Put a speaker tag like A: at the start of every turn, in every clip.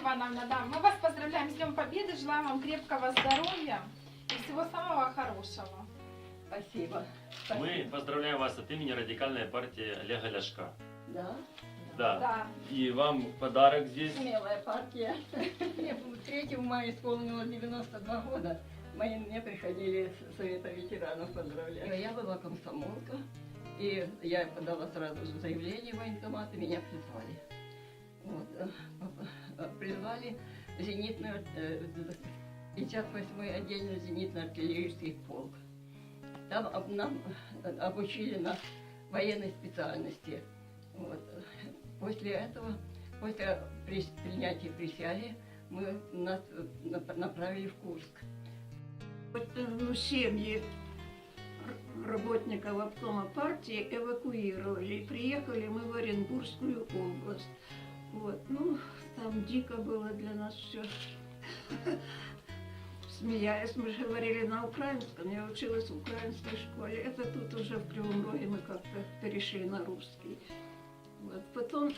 A: Ивановна, да, мы вас поздравляем с Днем Победы, желаем вам крепкого здоровья и всего самого хорошего.
B: Спасибо.
C: Мы поздравляем вас от имени радикальной партии Олега Ляшка.
B: Да,
C: Да.
A: Да.
C: И вам подарок здесь.
B: смелая партия. Мне 3 мая исполнилось 92 года. Мои, мне приходили с Совета ветеранов поздравлять. Я была комсомолка, и я подала сразу же заявление в военкомат, и меня призвали. Э, э, призвали зенитную, э, 58-й отдельный зенитно-артиллерийский полк. Там нам э, обучили нас военной специальности. Вот. После этого, после принятия присяги, мы нас э, нап- направили в Курск.
D: Вот, э, ну, семьи работников обкома партии эвакуировали. Приехали мы в Оренбургскую область. Вот, ну, там дико было для нас все. Смеясь, мы же говорили на украинском, я училась в украинской школе. Это тут уже в Кривом Роге мы как-то перешли на русский. Вот. Потом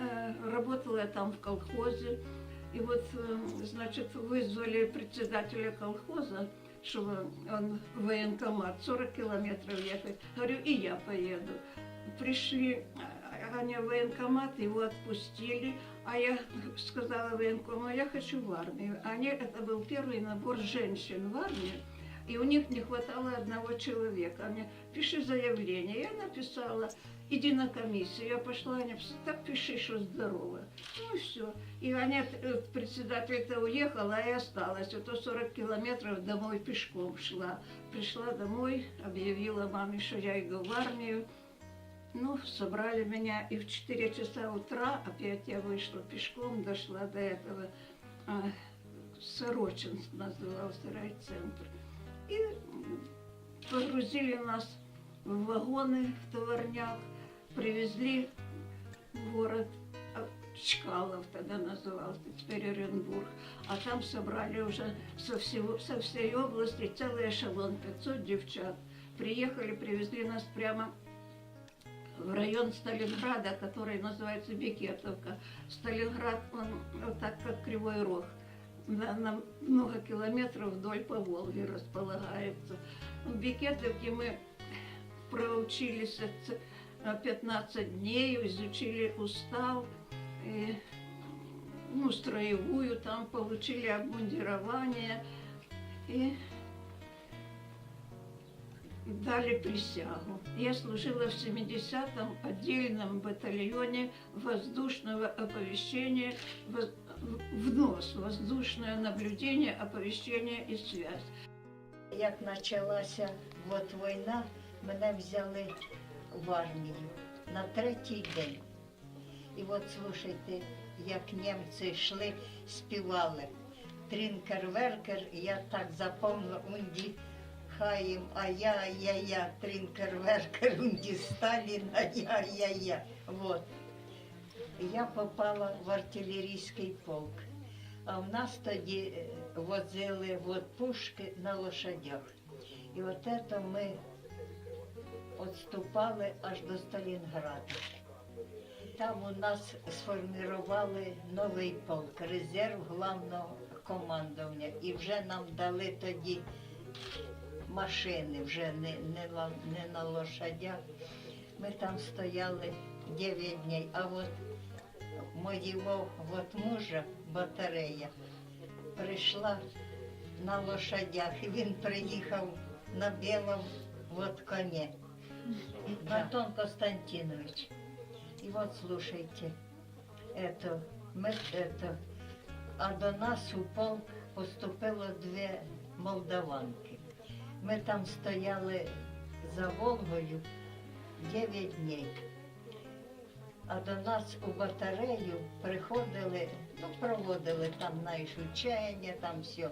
D: э, работала я там в колхозе. И вот, э, значит, вызвали председателя колхоза, чтобы он в военкомат 40 километров ехать. Говорю, и я поеду. Пришли а, они в военкомат, его отпустили, а я сказала военкому, я хочу в армию. Они, это был первый набор женщин в армию, и у них не хватало одного человека. Они, пиши заявление. Я написала, иди на комиссию. Я пошла, они так пиши, что здорово. Ну и все. И они, э, председатель-то уехал, а я осталась. Это 40 километров домой пешком шла. Пришла домой, объявила маме, что я иду в армию. Ну, собрали меня, и в 4 часа утра опять я вышла пешком, дошла до этого, а, Сорочинск назывался райцентр. И м, погрузили нас в вагоны, в товарняк, привезли в город а, Чкалов тогда назывался, теперь Оренбург. А там собрали уже со, всего, со всей области целый эшелон, 500 девчат. Приехали, привезли нас прямо в район Сталинграда, который называется Бекетовка. Сталинград, он вот так как Кривой Рог, на, на много километров вдоль по Волге располагается. В Бекетовке мы проучились ц- на 15 дней, изучили устав, и, ну, строевую, там получили обмундирование и дали присягу. Я служила в 70-м отдельном батальоне воздушного оповещения, воз- ВНОС, воздушное наблюдение, оповещение і связь.
E: Як почалася от війна, мене взяли в армію на третій день. І от слушайте, як німці йшли, співали. Трінкер-веркер, я так запомнила, унді хаєм, а я, я, я, трінкер-веркер, унді а я, я, я. Вот. Я попала в артилерійський полк. А в нас тоді е, возили в отпушки на лошадях. І от це ми відступали аж до Сталінграда. Там у нас сформували новий полк, резерв главного командування. І вже нам дали тоді машини, вже не, не, ла- не на лошадях. Ми там стояли 9 днів. А от моєго от мужа батарея прийшла на лошадях, і він приїхав на білому от коні. Антон Константинович. И вот слушайте, это, мы, это, а до нас у полк поступило дві молдаванки. Ми там стояли за Волгою 9 днів. А до нас у батарею приходили, ну, проводили там знаєш, учення, там все.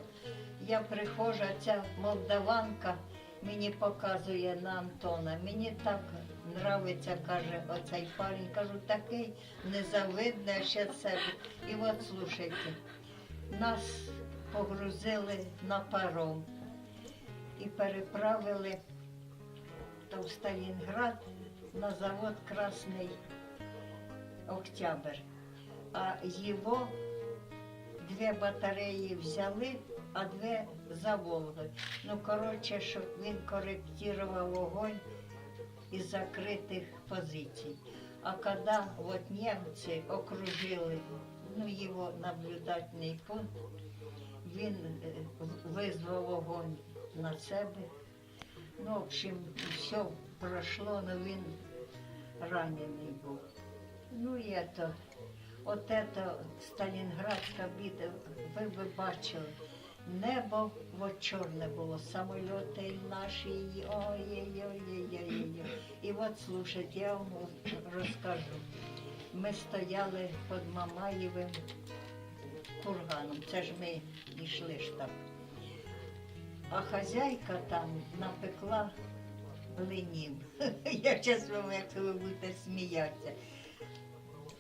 E: Я приходжу, ця молдаванка мені показує на Антона. Мені так нравиться, каже, оцей парень. Кажу, такий незавидний, ще себе. І от слушайте, нас погрузили на паром і переправили то в Сталінград на завод Красний Октябрь. А його дві батареї взяли, а дві за Волгою. Ну, коротше, щоб він коректував вогонь із закритих позицій. А коли от німці окружили ну, його наблюдательний пункт, він е, визвав вогонь на себе. Ну, в общем, все пройшло, але він ранений був. Ну і это, от это Сталінградська битва, ви б бачили, небо от чорне було, самоліти наші, і ой-ой-ой-ой-ой. І от слушайте, я вам розкажу. Ми стояли під Мамаєвим курганом, це ж ми йшли ж так. А хазяйка там напекла блинів. Я вам, як ви будете сміятися.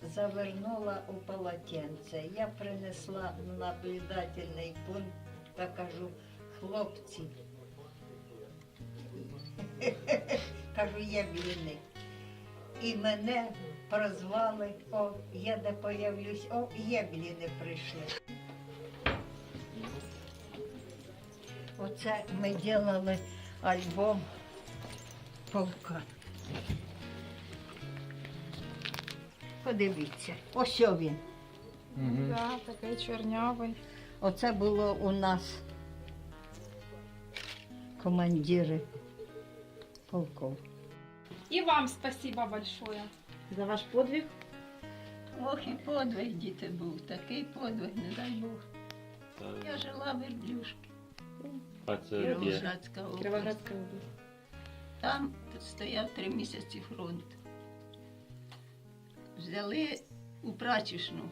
E: Завернула у полотенце. Я принесла на наблюдательний пункт та кажу, хлопці. Кажу, є бліни. І мене прозвали, о, я де появлюсь, о, є бліни прийшли. Оце ми робили альбом полка. Подивіться, ось о він.
A: Да, такий чорнявий.
E: Оце було у нас командири полков.
A: І вам спасибо большое.
F: За ваш подвиг.
B: Ох, і подвиг діти був, такий подвиг, не дай Бог. Я жила в Верблюшки,
C: Пацан,
B: Кіровоградська область.
F: Кіровоградська область.
B: Там стояв три місяці фронт. Взяли у прачечну,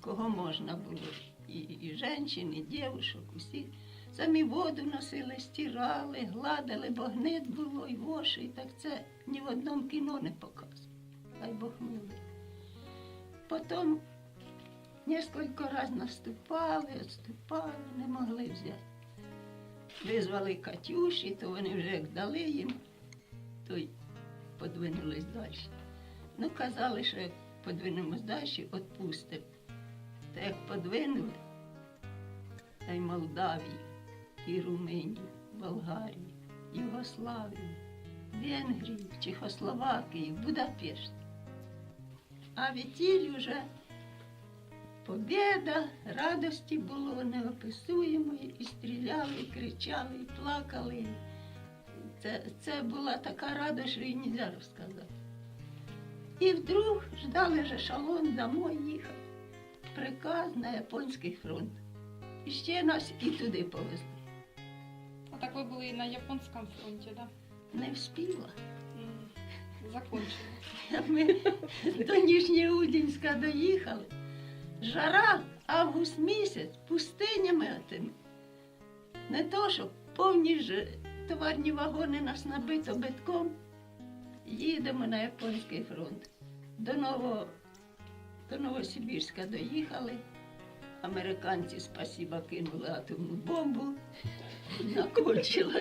B: кого можна було. І, і жінчин, і дівушок, усіх. Самі воду носили, стирали, гладили, бо гнит було, і воші, і так це ні в одному кіно не показує. Хай Бог милий. Потім кілька разів наступали, відступали, не могли взяти. Визвали Катюші, то вони вже як дали їм, то й подвинулись далі. Ну, казали, що як подвинемось далі, відпустимо. Та як подвинули, та й Молдавію, і Румунію, Болгарію, Югославію, Венгрію, Чехословакію, Будапешт. А відтіль уже побєда, радості було неописуємої, і стріляли, і кричали, і плакали. Це, це була така радость, що її не можна розказати. І вдруг ждали же шалон домой їхати. Приказ на японський фронт. І ще нас і туди повезли.
A: А так ви були і на японському фронті, да?
B: Не вспіла.
A: М, Закончили.
B: Ми до Ніжньоудінська доїхали. Жара, август місяць, пустинями отими. Не то, що повні ж товарні вагони нас набито битком. Їдемо на японський фронт. До, Ново, до Новосибірська доїхали. Американці, спасіба, кинули атомну бомбу, накончила